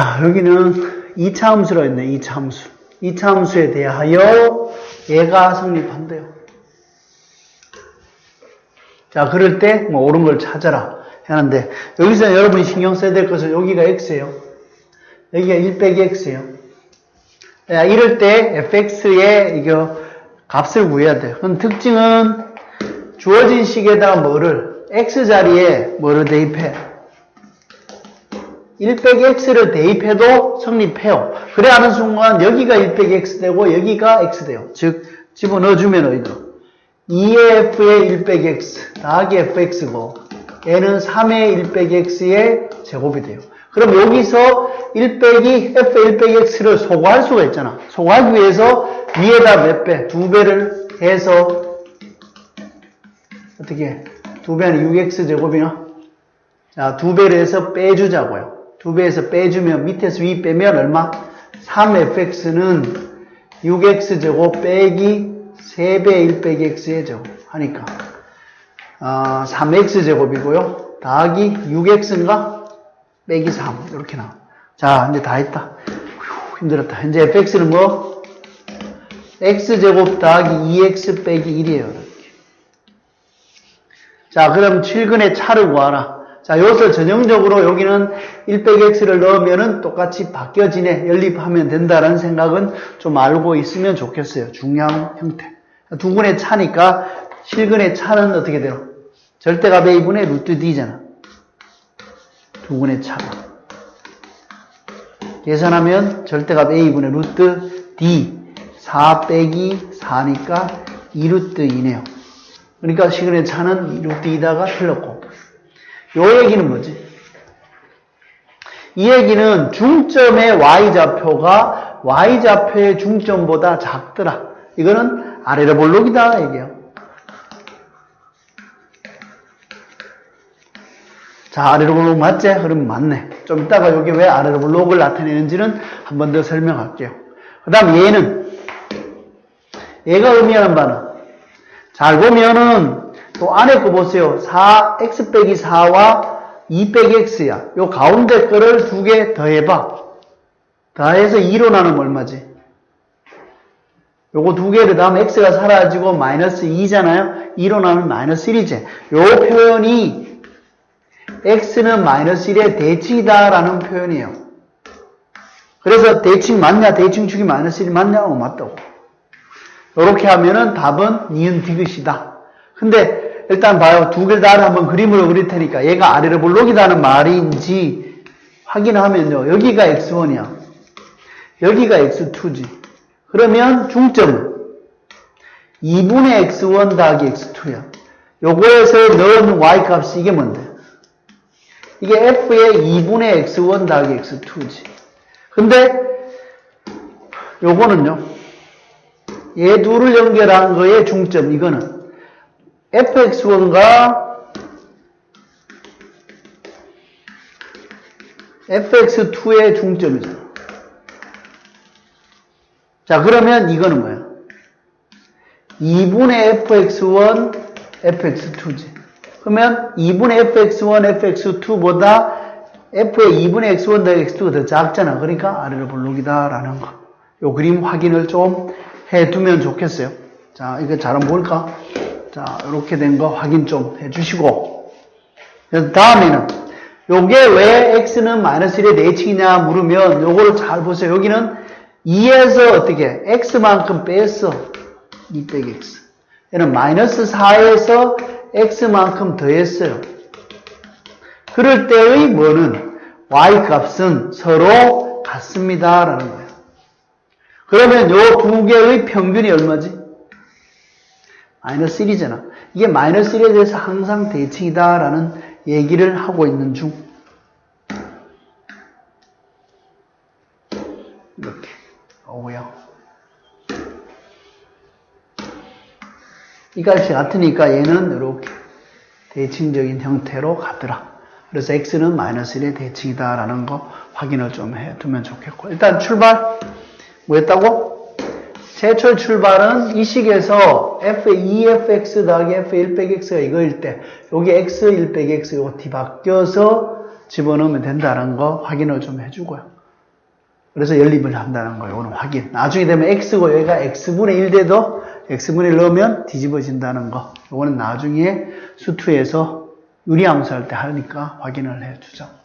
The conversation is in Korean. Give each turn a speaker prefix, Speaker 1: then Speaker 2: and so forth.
Speaker 1: 자, 여기는 2차 함수라 했네, 2차 함수. 2차 함수에 대하여 얘가 성립한대요. 자, 그럴 때, 뭐, 옳은 걸 찾아라. 하는데, 여기서 여러분이 신경 써야 될 것은 여기가 x예요. 여기가 1 빼기 x예요. 자, 이럴 때 fx의 이거 값을 구해야 돼요. 그럼 특징은 주어진 식에다가 뭐를, x 자리에 뭐를 대입해? 1 빼기 x를 대입해도 성립해요. 그래 하는 순간 여기가 1 빼기 x 되고 여기가 x 돼요. 즉 집어넣어주면 어디로? 2의 f의 1 빼기 x 더하기 fx고 얘는 3의 1 빼기 x의 제곱이 돼요. 그럼 여기서 1 빼기 f의 1 빼기 x를 소거할 수가 있잖아. 소거하기 위해서 위에다 몇 배? 두 배를 해서 어떻게 해? 두 배는 6x 제곱이나? 자, 두 배를 해서 빼주자고요. 두 배에서 빼주면 밑에서 위 빼면 얼마? 3fx는 6x제곱 빼기 3배 1 빼기 x의 제곱 하니까 어, 3x제곱이고요. 더하기 6x인가? 빼기 3 이렇게 나와. 자 이제 다 했다. 휴, 힘들었다. 현재 fx는 뭐? x제곱 더하기 2x 빼기 1이에요. 이렇게. 자 그럼 7근의 차를 구하라. 자, 여기서 전형적으로 여기는 1 빼기 x를 넣으면은 똑같이 바뀌어지네, 연립하면 된다라는 생각은 좀 알고 있으면 좋겠어요. 중요한 형태. 두 분의 차니까 실근의 차는 어떻게 돼요? 절대값 a분의 루트 d잖아. 두 분의 차가. 계산하면 절대값 a분의 루트 d 4 빼기 4니까 2루트 2네요. 그러니까 시근의 차는 루트 2다가 틀렸고 요 얘기는 뭐지? 이 얘기는 중점의 y좌표가 y좌표의 중점보다 작더라. 이거는 아래로 볼록이다 얘기예요. 자, 아래로 볼록 맞지? 그러면 맞네. 좀 이따가 여기 왜 아래로 볼록을 나타내는지는 한 번 더 설명할게요. 그 다음 얘는 얘가 의미하는 바는 잘 보면은 또 안에 거 보세요. 4x 빼기 4와 2 빼기 x야. 요 가운데 거를 두 개 더해봐. 더해서 2로 나누면 얼마지? 요거 두 개를 다음 x가 사라지고 마이너스 2잖아요. 2로 나누면 마이너스 1이지. 요 표현이 x는 마이너스 1의 대칭이다라는 표현이에요. 그래서 대칭 맞냐? 대칭 축이 마이너스 1 맞냐? 어, 맞다고. 이렇게 하면은 답은 니은 디귿이다. 근데 일단 봐요. 두 개를 다 한번 그림으로 그릴 테니까 얘가 아래로 볼록이다는 말인지 확인하면요. 여기가 x1이야. 여기가 x2지. 그러면 중점은 2분의 x1 더하기 x2야. 요거에서 넣은 y 값이 이게 뭔데? 이게 f의 2분의 x1 더하기 x2지. 근데 요거는요. 얘 둘을 연결한 거의 중점 이거는 fx1과 fx2의 중점이잖아. 자, 그러면 이거는 뭐야? 2분의 fx1, fx2지. 그러면 2분의 fx1, fx2보다 f의 2분의 x1 더 x2가 더 작잖아. 그러니까 아래로 볼록이다라는 거. 요 그림 확인을 좀 해두면 좋겠어요. 자, 이거 잘 한번 볼까? 자, 이렇게 된 거 확인 좀 해주시고. 다음에는, 요게 왜 x는 마이너스 1의 내칭이냐 물으면 요거를 잘 보세요. 여기는 2에서 어떻게, x만큼 뺐어. 2 빼기 x. 얘는 마이너스 4에서 x만큼 더했어요. 그럴 때의 뭐는 y 값은 서로 같습니다. 라는 거예요. 그러면 요 두 개의 평균이 얼마지? 마이너스 1이잖아. 이게 마이너스 1에 대해서 항상 대칭이다라는 얘기를 하고 있는 중. 이렇게 오고요. 이 값이 같으니까 얘는 이렇게 대칭적인 형태로 가더라. 그래서 x는 마이너스 1의 대칭이다라는 거 확인을 좀 해두면 좋겠고 일단 출발 뭐였다고? 최초 출발은 이 식에서 f 2fx 더하기 f 1 빼기 x가 이거일 때 여기 x 1 빼기 x 이거 뒤바뀌어서 집어넣으면 된다는 거 확인을 좀 해주고요. 그래서 연립을 한다는 거예요. 오늘 확인. 나중에 되면 x고 여기가 x분의 1 돼도 x분의 1 넣으면 뒤집어진다는 거. 이거는 나중에 수투에서 유리함수 할 때 하니까 확인을 해주죠.